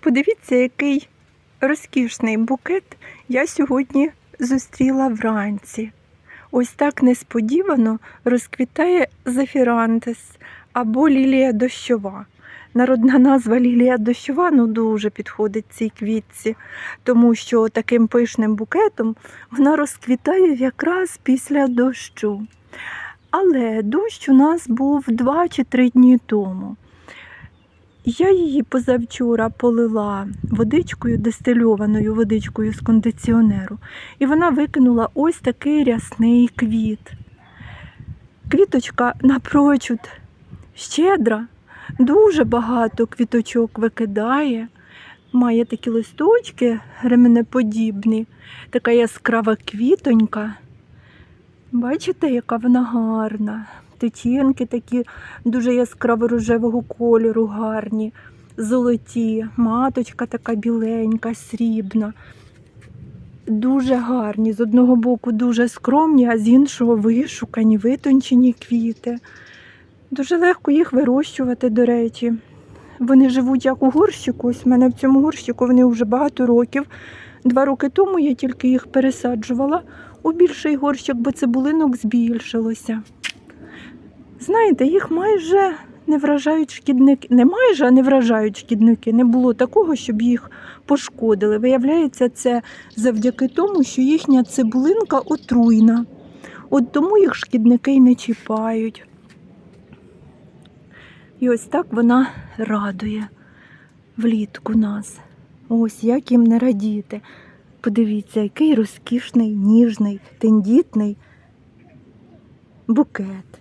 Подивіться, який розкішний букет я сьогодні зустріла вранці. Ось так несподівано розквітає зафірантес або лілія дощова. Народна назва лілія дощова ну дуже підходить цій квітці, тому що таким пишним букетом вона розквітає якраз після дощу. Але дощ у нас був два чи три дні тому. Я її позавчора полила водичкою, дистильованою водичкою з кондиціонеру, і вона викинула ось такий рясний квіт. Квіточка напрочуд щедра, дуже багато квіточок викидає, має такі листочки ременеподібні, така яскрава квітонька. Бачите, яка вона гарна. Тетінки такі дуже яскраво рожевого кольору, гарні, золоті, маточка така біленька, срібна. Дуже гарні. З одного боку дуже скромні, а з іншого вишукані, витончені квіти. Дуже легко їх вирощувати, до речі. Вони живуть як у горщику. Ось в мене в цьому горщику вони вже багато років. Два роки тому я тільки їх пересаджувала у більший горщик, бо цибулинок збільшилося. Знаєте, їх майже не вражають шкідники. Не майже, а не вражають шкідники. Не було такого, щоб їх пошкодили. Виявляється, це завдяки тому, що їхня цибулинка отруйна. От тому їх шкідники й не чіпають. І ось так вона радує влітку нас. Ось як їм не радіти. Подивіться, який розкішний, ніжний, тендітний букет.